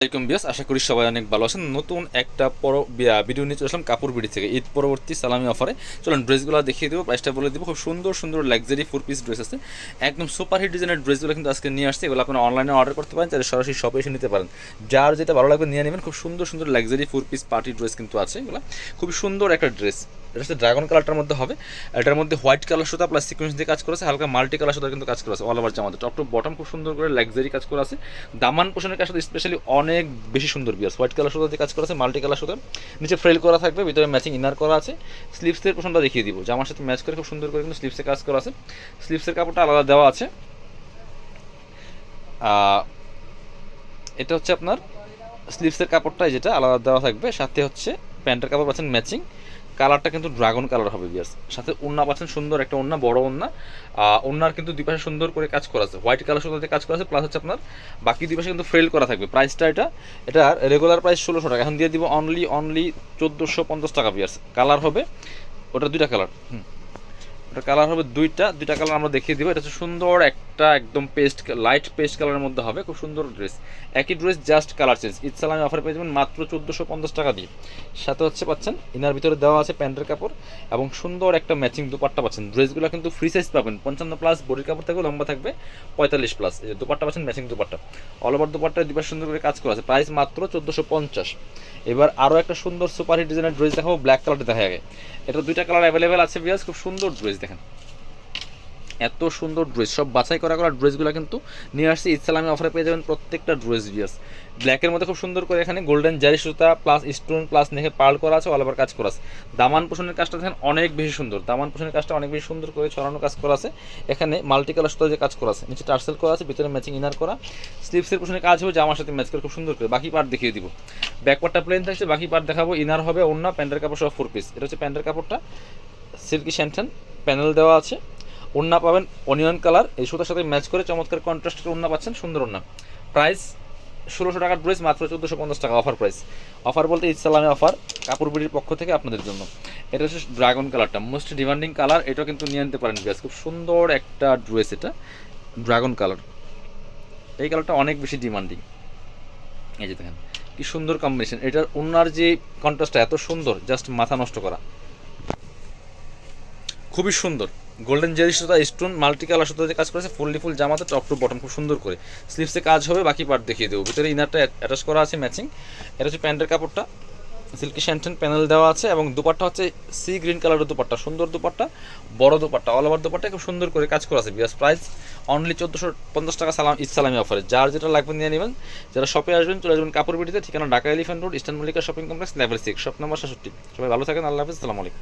আসসালামাইকুম বিয়াস আশা করি সবাই অনেক ভালো আছেন। নতুন একটা পর ভিডিও নিয়ে চলে আসলাম কাপড় বিড়ি থেকে। ঈদ পরবর্তী সালামি অফারে। চলুন, ড্রেসগুলো দেখিয়ে দেবো প্রাইসটা বলে দিব। খুব সুন্দর সুন্দর লাক্সারি ফোর পিস ড্রেস আছে। একদম সুপার হিট ডিজাইনের ড্রেসগুলো কিন্তু আজকে নিয়ে আসছে। এগুলো আপনারা অনলাইনে অর্ডার করতে পারেন তাহলে সরাসরি শপে এসে নিতে পারেন। যার যেটা ভালো লাগবে নিয়ে নেবেন। খুব সুন্দর সুন্দর luxury four piece party dress কিন্তু আছে এগুলো। খুব সুন্দর একটা ড্রেস এটা হচ্ছে ড্রাগন কালারটার মধ্যে হবে। এটার মধ্যে হোয়াইট কালার সুতা প্লাস সিকোয়েন্স দিয়ে কাজ করেছে। হালকা মাল্টি কালার সুতা কিন্তু কাজ করেছে অল ওভার জামাতে। টপ টু বটম খুব সুন্দর করে লাক্সারি কাজ করা আছে। দামান পোষণের কাজ স্পেশালি অনেক বেশি সুন্দর বিয়াস হোয়াইট কালার সুতো কাজ করা আছে, মাল্টি কালার সুতো নিচে ফ্রেল করা থাকবে, ভিতরে ম্যাচিং ইনার করা আছে। স্লিপসের পোশনটা দেখিয়ে দিব। জামার সাথে ম্যাচ করে খুব সুন্দর করে কিন্তু স্লিপসে কাজ করা আছে। স্লিপসের কাপড়টা আলাদা দেওয়া আছে। এটা হচ্ছে আপনার স্লিপসের কাপড়টাই যেটা আলাদা দেওয়া থাকবে। সাথে হচ্ছে প্যান্টের কাপড় পাচ্ছেন ম্যাচিং। কালারটা কিন্তু ড্রাগন কালার হবে বিয়ার্স সাথে ওন্না পাচ্ছেন সুন্দর একটা ওন্না বড় ওন্না ওন্নার কিন্তু দুই পাশে সুন্দর করে কাজ করা আছে। হোয়াইট কালার সুন্দর কাজ করা আছে প্লাস হচ্ছে আপনার বাকি দুই পাশে কিন্তু ফ্রেল করা থাকবে। প্রাইসটা এটা এটার রেগুলার প্রাইস ষোলোশো টাকা। এখন দিয়ে দিব অনলি অনলি চোদ্দোশো পঞ্চাশ টাকা বিয়ার্স কালার হবে, ওটা দুইটা কালার হুম। ওটা কালার হবে দুইটা দুইটা কালার আমরা দেখিয়ে দিব। এটা হচ্ছে সুন্দর একটা একদম পেস্ট লাইট পেস্ট কালারের মধ্যে হবে, খুব সুন্দর ড্রেস একই ড্রেস জাস্ট কালার চেঞ্জ সালামি অফার পেয়ে যাবেন মাত্র চোদ্দোশো পঞ্চাশ টাকা দিয়ে। সাথে হচ্ছে পাচ্ছেন ইনার ভিতরে দেওয়া আছে প্যান্টের কাপড় এবং সুন্দর একটা ম্যাচিং দুপাট্টা পাচ্ছেন। ড্রেসগুলো কিন্তু ফ্রি সাইজ পাবেন। পঞ্চান্ন প্লাস বডির কাপড় থাকবে, লম্বা থাকবে, পঁয়তাল্লিশ প্লাস দুপাট্টা পাচ্ছেন matching dupatta. All over dupatta দিবার সুন্দর করে কাজ করা আছে। প্রাইস মাত্র চোদ্দোশো পঞ্চাশ। এবার আরও একটা সুন্দর সুপার হিট ডিজাইনের ড্রেস দেখাবো ব্ল্যাক কালারটা দেখা যায় এটা দুইটা কালার অ্যাভেলেবেল আছে বিয়াস খুব সুন্দর ড্রেস দেখেন। এত সুন্দর ড্রেস সব বাছাই করা করা ড্রেসগুলো কিন্তু নিয়ে আসছি। ইসলামী অফারে পেয়ে যাবেন প্রত্যেকটা ড্রেস বিয়াস ব্ল্যাকের মধ্যে খুব সুন্দর করে এখানে গোল্ডেন জারি সুতা প্লাস স্টোন প্লাস নেখে পার্ল করা আছে অল ওভার কাজ করা আছে। দামান পোষণের কাজটা দেখেন অনেক বেশি সুন্দর। দামান পোষণের কাজটা অনেক বেশি সুন্দর করে ছড়ানো কাজ করা আছে। এখানে মাল্টি কালার সুতা যে কাজ করা আছে। নিচে টার্সেল করা আছে, ভিতরে ম্যাচিং ইনার করা। স্লিপসের পোষণের কাজ হবে জামার সাথে ম্যাচ করে খুব সুন্দর করে। বাকি পার্ট দেখিয়ে দিব। ব্যাক প্লেন থাকছে, বাকি পার্ট দেখাবো। ইনার হবে অন্য প্যান্টের কাপড় সব ফোর পিস এটা হচ্ছে প্যান্টের কাপড়টা। সিল্কি স্যান্টেন প্যানেল দেওয়া আছে। ওন্না পাবেন অনিয়ন কালার। এই সুতার সাথে ম্যাচ করে চমৎকার কন্ট্রাস্টের ওন্না পাচ্ছেন, সুন্দর ওন্না প্রাইস ষোলোশো টাকার ড্রেস মাত্র চোদ্দোশো পঞ্চাশ টাকা অফার প্রাইস অফার বলতে ইসলামে অফার কাপড় বিড়ির পক্ষ থেকে আপনাদের জন্য। এটা হচ্ছে ড্রাগন কালারটা মোস্ট ডিমান্ডিং কালার এটা কিন্তু নিয়ে নিতে পারেন গ্যাস খুব সুন্দর একটা ড্রেস এটা ড্রাগন কালার এই কালারটা অনেক বেশি ডিমান্ডিং এই যে দেখেন, কি সুন্দর কম্বিনেশন এটার ওনার যে কন্ট্রাস্টটা এত সুন্দর জাস্ট মাথা নষ্ট করা। খুবই সুন্দর। গোল্ডেন জেরি সুতা, স্টোন মাল্টি কালার সুতা দিয়ে কাজ করেছে, ফুললি ফুল জামাতে, টপ টু বটম, খুব সুন্দর করে। স্লিপসে কাজ হবে, বাকি পার্ট দেখিয়ে দেবো। ভিতরে ইনারটা অ্যাটাচ করা আছে ম্যাচিং এটা হচ্ছে প্যান্টের কাপড়টা। সিল্কি শ্যান্টেন প্যানেল দেওয়া আছে এবং দুপাট্টা হচ্ছে সি গ্রিন কালারের দুপাট্টা, সুন্দর দুপাট্টা, বড় দুপাট্টা অল ওভার দুপাট্টা খুব সুন্দর করে কাজ করা আছে বিয়াস প্রাইস অনলি চোদ্দোশো পঞ্চাশ টাকা সালাম ইসলামী অফারে যার যেটা লাগবে নিয়ে নেবেন। যারা শপে আসবেন, চলে যাবেন কাপড় বিটিতে ঠিকানা Dhaka elephant road, eastern Mallika shopping complex level six shop number সাতষট্টি সবাই ভালো থাকেন, আল্লাহ হাফিজ আলাইকুম।